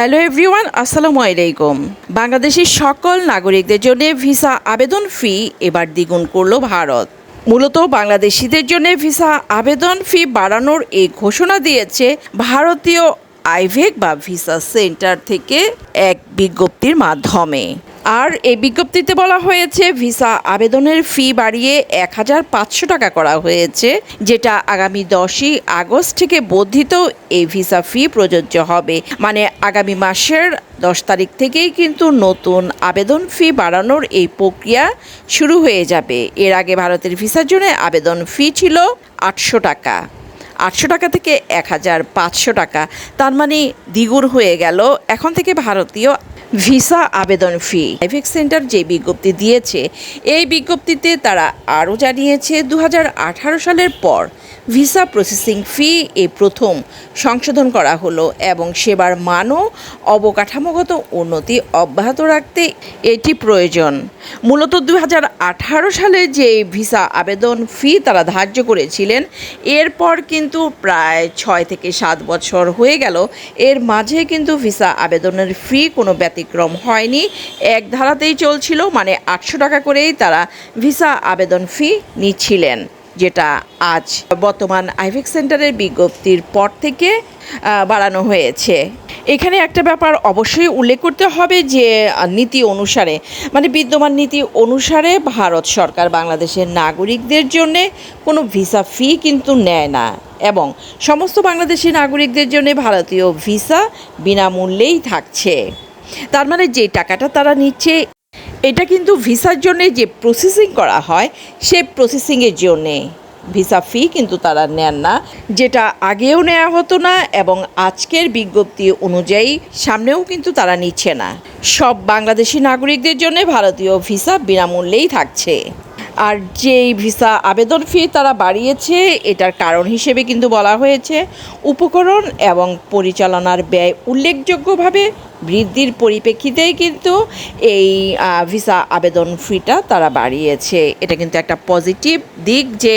Hello everyone, আসসালামু আলাইকুম। বাংলাদেশের সকল নাগরিকদের জন্য ভিসা আবেদন ফি এবার দ্বিগুণ করল ভারত। মূলত বাংলাদেশিদের জন্য ভিসা আবেদন ফি বাড়ানোর এই ঘোষণা দিয়েছে ভারতীয় আইভেক বা ভিসা সেন্টার থেকে এক বিজ্ঞপ্তির মাধ্যমে। আর এই বিজ্ঞপ্তিতে বলা হয়েছে, ভিসা আবেদনের ফি বাড়িয়ে এক হাজার পাঁচশো টাকা করা হয়েছে, যেটা আগামী দশই আগস্ট থেকে বর্ধিত এই ভিসা ফি প্রযোজ্য হবে। মানে আগামী মাসের দশ তারিখ থেকেই কিন্তু নতুন আবেদন ফি বাড়ানোর এই প্রক্রিয়া শুরু হয়ে যাবে। এর আগে ভারতের ভিসার জন্য আবেদন ফি ছিল আটশো টাকা। আটশো টাকা থেকে এক হাজার পাঁচশো টাকা। তার মানে দ্বিগুণ হয়ে গেল। এখন থেকে ভারতীয় ভিসা আবেদন ফি। আইভেক সেন্টার যে বিজ্ঞপ্তি দিয়েছে, এই বিজ্ঞপ্তিতে তারা আরও জানিয়েছে দু হাজার আঠারো সালের পর ভিসা প্রসেসিং ফি এ প্রথম সংশোধন করা হলো এবং সেবার মানও অবকাঠামোগত উন্নতি অব্যাহত রাখতে এটি প্রয়োজন। মূলত দু হাজার আঠারো সালে যে ভিসা আবেদন ফি তারা ধার্য করেছিলেন, এরপর কিন্তু প্রায় ছয় থেকে সাত বছর হয়ে গেল। এর মাঝে কিন্তু ভিসা আবেদনের ফি কোনো ব্যতিক্রম হয়নি। এক ধারাতেই চলছিল মানে আটশো টাকা করেই তারা ভিসা আবেদন ফি নিচ্ছিলেন, যেটা আজ বর্তমান আইভেক সেন্টারের বিজ্ঞপ্তির পর থেকে বাড়ানো হয়েছে। এখানে একটা ব্যাপার অবশ্যই উল্লেখ করতে হবে যে, নীতি অনুসারে মানে বিদ্যমান নীতি অনুসারে ভারত সরকার বাংলাদেশের নাগরিকদের জন্য কোনো ভিসা ফি কিন্তু নেয় না এবং সমস্ত বাংলাদেশি নাগরিকদের জন্য ভারতীয় ভিসা বিনামূল্যেই থাকছে। তার মানে যে টাকাটা তারা নিচ্ছে, এটা কিন্তু ভিসার জন্যে যে প্রসেসিং করা হয়, সে প্রসেসিংয়ের জন্যে। ভিসা ফি কিন্তু তারা নেন না। যেটা আগেও নেওয়া হতো না এবং আজকের বিজ্ঞপ্তি অনুযায়ী সামনেও কিন্তু তারা নিচ্ছে না। সব বাংলাদেশি নাগরিকদের জন্য ভারতীয় ভিসা বিনামূল্যেই থাকছে। আর যেই ভিসা আবেদন ফি তারা বাড়িয়েছে, এটার কারণ হিসেবে কিন্তু বলা হয়েছে, উপকরণ এবং পরিচালনার ব্যয় উল্লেখযোগ্যভাবে বৃদ্ধির পরিপ্রেক্ষিতেই কিন্তু এই ভিসা আবেদন ফিটা তারা বাড়িয়েছে। এটা কিন্তু একটা পজিটিভ দিক যে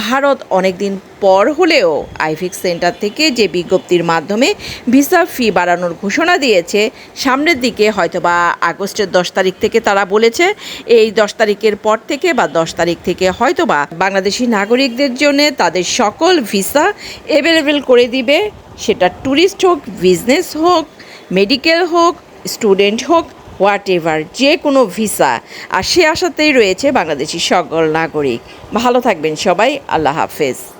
ভারত অনেক দিন পর হলেও আইভিক সেন্টার থেকে যে বিজ্ঞপ্তির মাধ্যমে ভিসা ফি বাড়ানোর ঘোষণা দিয়েছে, সামনের দিকে হয়তোবা আগস্টের দশ তারিখ থেকে তারা বলেছে, এই দশ তারিখের পর থেকে বা দশ তারিখ থেকে হয়তোবা বাংলাদেশি নাগরিকদের জন্য তাদের সকল ভিসা অ্যাভেলেবেল করে দিবে। সেটা ট্যুরিস্ট হোক বিজনেস হোক মেডিকেল হোক, স্টুডেন্ট হোক হোয়াট এভার যে কোনো ভিসা, আর সে আশাতেই রয়েছে বাংলাদেশি সকল নাগরিক। ভালো থাকবেন সবাই, আল্লাহ হাফেজ।